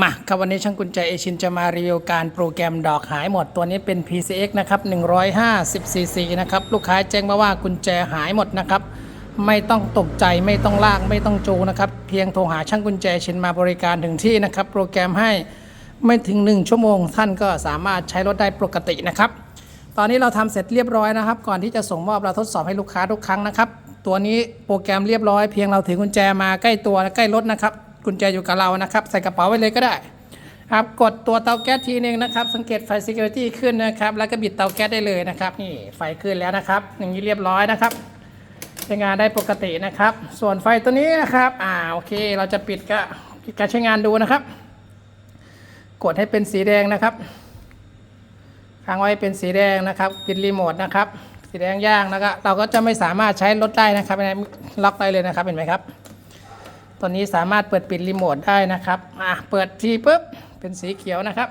มาครับวันนี้ช่างกุญแจเอชินจะมารีวิวการโปรแกรมดอกหายหมดตัวนี้เป็น PCX นะครับ150 cc นะครับลูกค้าแจ้งมาว่ากุญแจหายหมดนะครับ ไม่ต้องตกใจไม่ต้องลากไม่ต้องจูนะครับเพียงโทรหาช่างกุญแจชินมาบริการถึงที่นะครับ โปรแกรมให้ไม่ถึง 1 ชั่วโมง ท่านก็สามารถใช้รถได้ปกตินะครับ ตอนนี้เราทำเสร็จเรียบร้อยนะครับ ก่อนที่จะส่งมอบเราทดสอบให้ลูกค้าทุกครั้งนะครับ ตัวนี้โปรแกรมเรียบร้อยเพียงเราถือกุญแจมาใกล้ตัวใกล้รถนะครับ กุญแจอยู่กับเรานะครับ ใส่กระเป๋าไว้เลยก็ได้ครับกดตัวเตาแก๊สทีนึงนะครับ สังเกตไฟ Security ขึ้นนะครับ แล้วก็บิดเตาแก๊สได้เลยนะครับ นี่ไฟขึ้นแล้วนะครับ อย่างนี้เรียบร้อยนะครับใช้งานได้ปกตินะครับ ส่วนไฟตัวนี้นะครับอ่าโอเค เราจะปิดก็การใช้งานดูนะครับ กดให้เป็นสีแดงนะครับค้างไว้เป็นสีแดงนะครับปิดรีโมทนะครับ สีแดงย่างแล้วก็เราก็จะไม่สามารถใช้รถได้นะครับล็อกได้เลยนะครับเห็นไหมครับ ตัวนี้สามารถเปิดปิดรีโมทได้นะครับอะเปิดทีปุ๊บเป็นสีเขียวนะครับ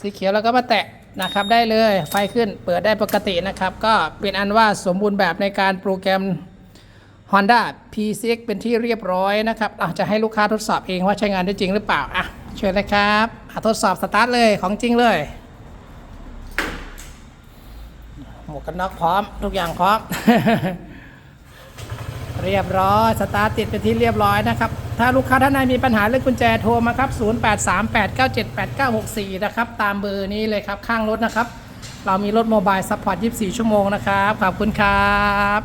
สีเขียวแล้วก็มาแตะนะครับได้เลยไฟขึ้นเปิดได้ปกตินะครับ ก็เป็นอันว่าสมบูรณ์แบบในการโปรแกรม Honda PCX เป็นที่เรียบร้อยนะครับอาจจะให้ลูกค้าทดสอบเองว่าใช้งานได้จริงหรือเปล่าอะเชิญเลยครับทดสอบสตาร์ทเลยของจริงเลยหมวกกันน็อกพร้อม ทุกอย่างพร้อม เรียบร้อย สตาร์ทติดเป็นที่เรียบร้อยนะครับ ถ้าลูกค้าท่านใดมีปัญหาเรื่องกุญแจโทรมาครับ 0838978964 นะครับ ตามเบอร์นี้เลยครับ ข้างรถนะครับ เรามีรถโมบายซัพพอร์ต 24 ชั่วโมงนะครับ ขอบคุณครับ